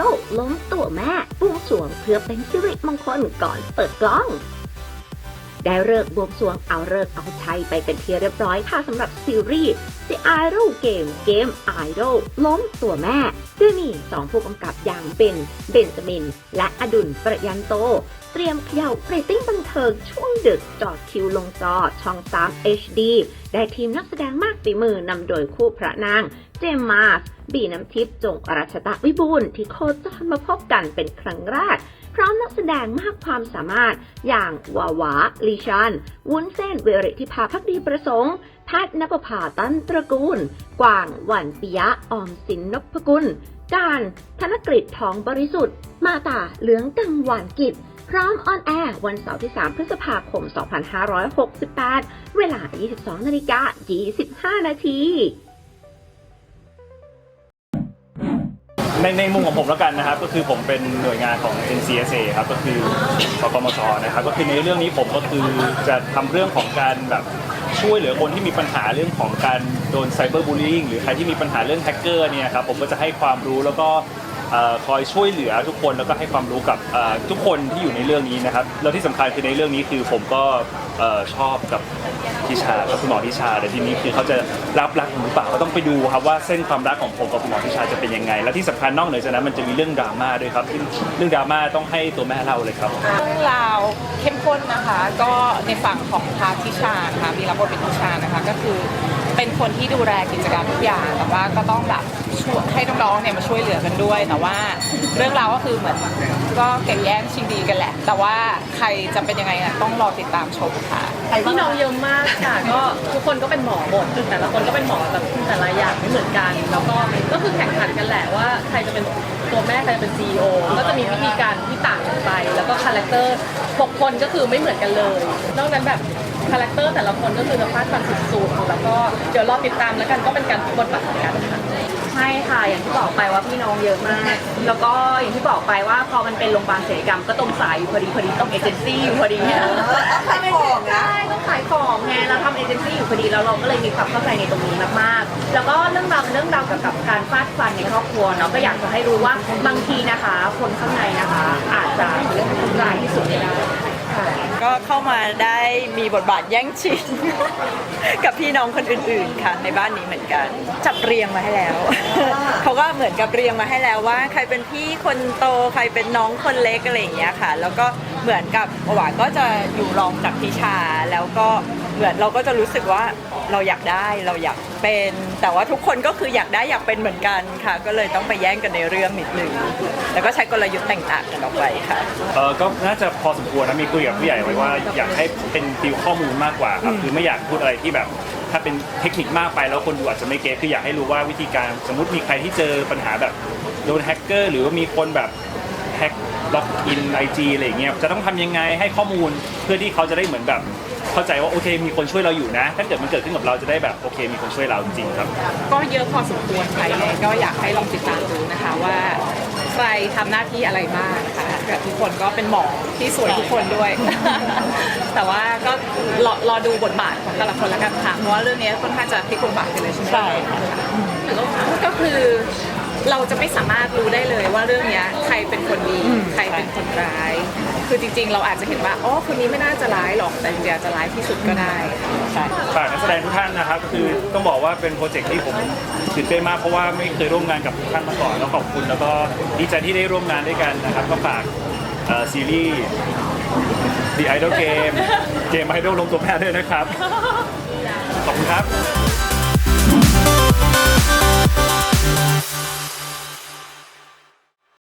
ดลล้มตัวแม่บวงสวงเพื่อเป็นสิริมงคลก่อนเปิดกล้อง ได้เลิกบวงสรวงเอาเลิกเอาชัยไปเป็นที่เรียบร้อยค่ะสำหรับซีรีส์ The Idol Game เกม Idol ล้มตัวแม่โดยมีสองผู้กำกับอย่างเบนเบนจามิน และอดุลประยันโต เตรียมเขย่าเรตติ้งบันเทิงช่วงดึกจอดคิวลงจอช่อง3 HD ได้ทีมนักแสดงมากฝีมือนำโดยคู่พระนางเจมส์มาสบีน้ำทิพย์จงอรัชตะวิบูลย์ที่โคจรมาพบกันเป็นครั้งแรก ร้อมนักแสดงมากความสามารถ อย่างวาวาลีชัน วุ้นเส้นเวริธิภาพักดีประสงค์แพทย์นภพาตันตระกูล กวางหวันปิยะออมสินนพกุล การธนกฤษทองบริสุทธิ์ มาตาเหลืองกังวานกิจ พร้อมออนแอร์วันเสาร์ที่ 3 พฤษภาคม 2568 เวลา 22นาฬิกา25นาที ในในมุมของผมแล้วกันนะครับ ก็คือผมเป็นหน่วยงานของ NCSA ครับก็คือสกมชนะครับก็คือในเรื่องนี้ผมก็คือจะทำเรื่องของการแบบช่วยเหลือคนที่มีปัญหาเรื่องของการโดนไซเบอร์บูลลิงหรือใครที่มีปัญหาเรื่องแฮกเกอร์เนี่ยครับผมก็จะให้ความรู้แล้วก็ เอ่อคอยช่วยเหลือทุกคนแล้วก็ให้ความรู้กับเอ่อทุกคนที่อยู่ในเรื่องนี้นะครับแล้วที่สำคัญคือในเรื่องนี้คือผมก็เอ่อชอบกับทิชากับคุณหมอทิชาแต่ทีนี้คือเขาจะรับรักผมหรือเปล่าก็ต้องไปดูครับว่าเส้นความรักของผมกับคุณหมอทิชาจะเป็นยังไง และที่สำคัญนอกเหนือจากนั้นมันจะมีเรื่องดราม่าด้วยครับซึ่งเรื่องดราม่าต้องให้ตัวแม่เล่าเลยครับ เรื่องราวเข้มข้นนะคะ ก็ในฝั่งของพาทิชานะคะมีรับบทเป็นทิชานะคะ ก็คือ เป็นคนที่ดูแลกิจการทุกอย่างแต่ว่าก็ต้องแบบช่วยให้น้องๆเนี่ยมาช่วยเหลือกันด้วย แต่ว่าเรื่องราวก็คือเหมือนก็แข่งแย่งชิงดีกันแหละ แต่ว่าใครจะเป็นยังไงอะต้องรอติดตามชมค่ะ พี่น้องเยอะมากค่ะ ก็ทุกคนก็เป็นหมอหมดแต่ละคนก็เป็นหมอแบบแต่ละอย่างไม่เหมือนกัน แล้วก็ก็คือแข่งขันกันแหละว่าใครจะเป็นตัวแม่ใครจะเป็นซีอก็จะมีวิธีการที่ต่างกันไป แล้วก็คาแรคเตอร์หกคนก็คือไม่เหมือนกันเลยนอกนั้นแบบ คาแรคเตอร์แต่ละคนก็คือจะฟาดฟันสุดๆแล้วก็เดี๋ยวรอติดตามแล้วกันก็เป็นการบทบาทกันค่ะใช่ค่ะอย่างที่บอกไปว่าพี่น้องเยอะมาก แล้วก็อย่างที่บอกไปว่าพอมันเป็นโรงพยาบาลศัลยกรรมก็ตรงสายอยู่พอดีพอดีต้องเอเจนซี่อยู่พอดีเนี่ยขายของนะใช่ต้องขายของไงเราทำเอเจนซี่อยู่พอดีแล้วเราก็เลยมีความเข้าใจในตรงนี้มากๆ แล้วก็เรื่องราวเป็นเรื่องราวเกี่ยวกับการฟาดฟันในครอบครัวเนาะก็อยากจะให้รู้ว่าบางทีนะคะ คนข้างในนะคะ อาจจะเรื่องทำร้ายที่สุดก็ได้ค่ะ ก็เข้ามาได้มีบทบาทแย่งชิง กับพี่น้องคนอื่นๆค่ะ ในบ้านนี้เหมือนกัน จับเรียงมาให้แล้ว เขาก็เหมือนกับเรียงมาให้แล้วว่า ใครเป็นพี่คนโตใครเป็นน้องคนเล็กอะไรอย่างเงี้ยค่ะ แล้วก็เหมือนกับหวานก็จะอยู่รองจากพิชาแล้วก็ เหมือนเราก็จะรู้สึกว่าเราอยากได้เราอยากเป็น แต่ว่าทุกคนก็คืออยากได้อยากเป็นเหมือนกันค่ะ ก็เลยต้องไปแย่งกันในเรื่องนิดนึงแล้วก็ใช้กลยุทธ์แตกต่างกันออกไปค่ะเออก็น่าจะพอสมควรนะมีคุยกับผู้ใหญ่ไว้ว่าอยากให้เป็นติวข้อมูลมากกว่าครับคือไม่อยากพูดอะไรที่แบบ ถ้าเป็นเทคนิคมากไปแล้วคนดูอาจจะไม่เก็ตคืออยากให้รู้ว่าวิธีการสมมติมีใครที่เจอปัญหาแบบโดนแฮกเกอร์หรือว่ามีคนแบบแฮกล็อกอินไอจีอะไรอย่างเงี้ยจะต้องทำยังไงให้ข้อมูลเพื่อที่เขาจะได้เหมือนแบบ เข้าใจว่าโอเคมีคนช่วยเราอยู่นะ ถ้าเกิดมันเกิดขึ้นกับเราจะได้แบบโอเคมีคนช่วยเราจริงๆครับ ก็เยอะพอสมควรไปเลยก็อยากให้ลองติดตามดูนะคะว่า ใครทำหน้าที่อะไรบ้างนะคะแบบทุกคนก็เป็นหมอที่สวยทุกคนด้วย แต่ว่าก็รอรอดูบทบาทของแต่ละคนแล้วกันค่ะเพราะว่าเรื่องนี้ค่อนข้างจะพลิกบทบาทกันเลยใช่ไหมใช่ก็คือ เราจะไม่สามารถรู้ได้เลยว่าเรื่องเนี้ยใครเป็นคนดีใครเป็นคนร้าย คือจริง ๆ เราอาจจะเห็นว่าอ๋อคนนี้ไม่น่าจะร้ายหรอกแต่จริงๆอาจจะร้ายที่สุดก็ได้ใช่ ฝากนักแสดงทุกท่านนะครับคือต้องบอกว่าเป็นโปรเจกต์ที่ผมตื่นเต้นมากเพราะว่าไม่เคยร่วมงานกับทุกท่านมาก่อนแล้วขอบคุณ แล้วก็ดีใจที่ได้ร่วมงานด้วยกันนะครับ ก็ฝากเอ่อซีรีส์ The Idol Game เกม Idol ลงตัวแพ้ด้วยนะครับ ขอบคุณครับ